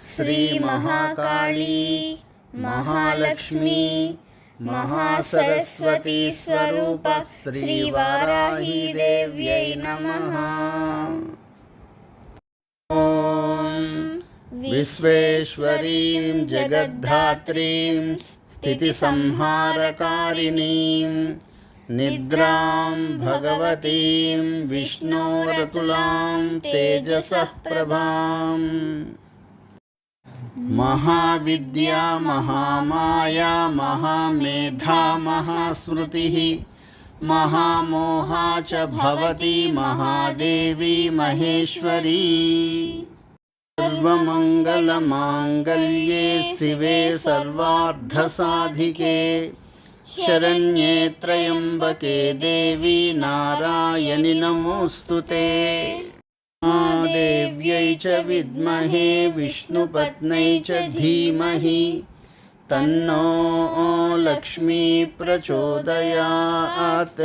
శ్రీ మహాకాళీ మహాలక్ష్మి మహాసరస్వతీ స్వరూప శ్రీ వారాహీదేవ్యై నమ. విశ్వేశ్వరీం జగద్ధాత్రీం స్థితిసంహారకారిణీం నిద్రాం భగవతీం విష్ణోరతులాం తేజసః ప్రభాం. महाविद्या, महामाया, महामेधा, महास्मृतिः। महामोहा च भवति, महादेवी महेश्वरी। सर्वमङ्गलमाङ्गल्ये शिवे सर्वार्धसाधिके। शरण्ये त्र्यम्बके देवी नारायणि नमोऽस्तु ते। देव्यै च विद्महे विष्णुपत्नै च धीमहि। तन्नो लक्ष्मी प्रचोदयात्।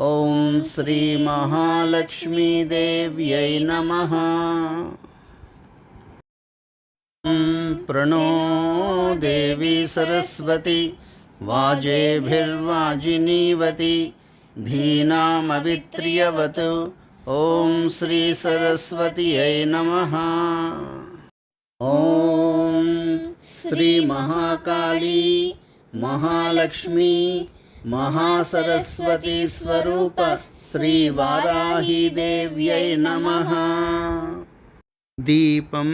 ॐ श्रीमहालक्ष्मीदेव्यै नमः। प्रणो देवी सरस्वती, वाजेभिर्वाजिनीवती, धीनामवित्र्यवत्। ॐ श्रीसरस्वत्यै नमः। ॐ श्रीमहाकाली महालक्ष्मी महासरस्वती स्वरूप श्रीवाराही देव्यै नमः। दीपं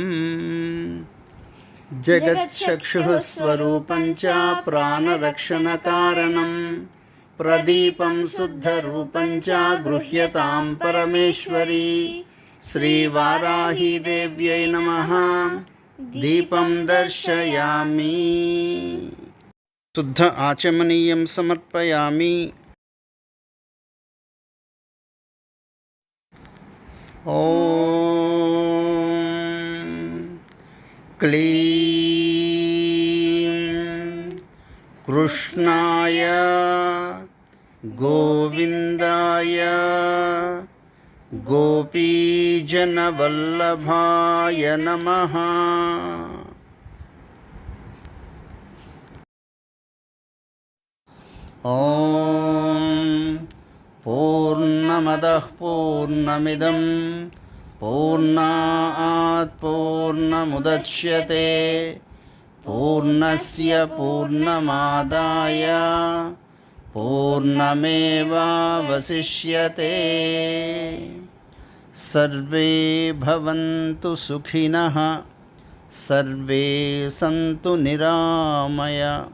जगच्चक्षुः स्वरूपं च प्राणरक्षणकारणं प्रदीपं शुद्धरूपं च गृह्यतां परमेश्वरी। श्रीवाराही नमः। दीपं दर्शयामि। शुद्ध आचमनीयं समर्पयामि। ॐ क्लीं। कृष्णाय गोविन्दाय गोपीजनवल्लभाय नमः ॐ पूर्णमदः पूर्णमिदं पूर्णात् पूर्णमुदच्यते पूर्णस्य पूर्णमादाय पूर्णमेवावशिष्यते। सर्वे भवन्तु सुखिनः, सर्वे सन्तु निरामय,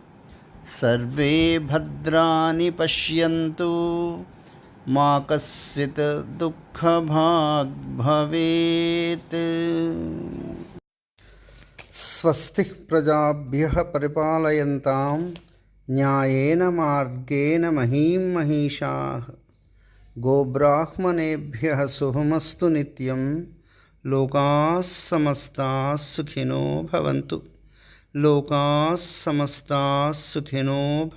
सर्वे भद्राणि पश्यन्तु। मा कश्चित् दुःखभाग् भवेत्। स्वस्ति प्रजाभ्य पिपालता न्यायन मगेन मही महिषा। गोब्राहभ्य शुभमस्तु नित्यं, लोकाः समस्ताः सुखिनो भवन्तु। लोकाः समस्ताः सुखिनो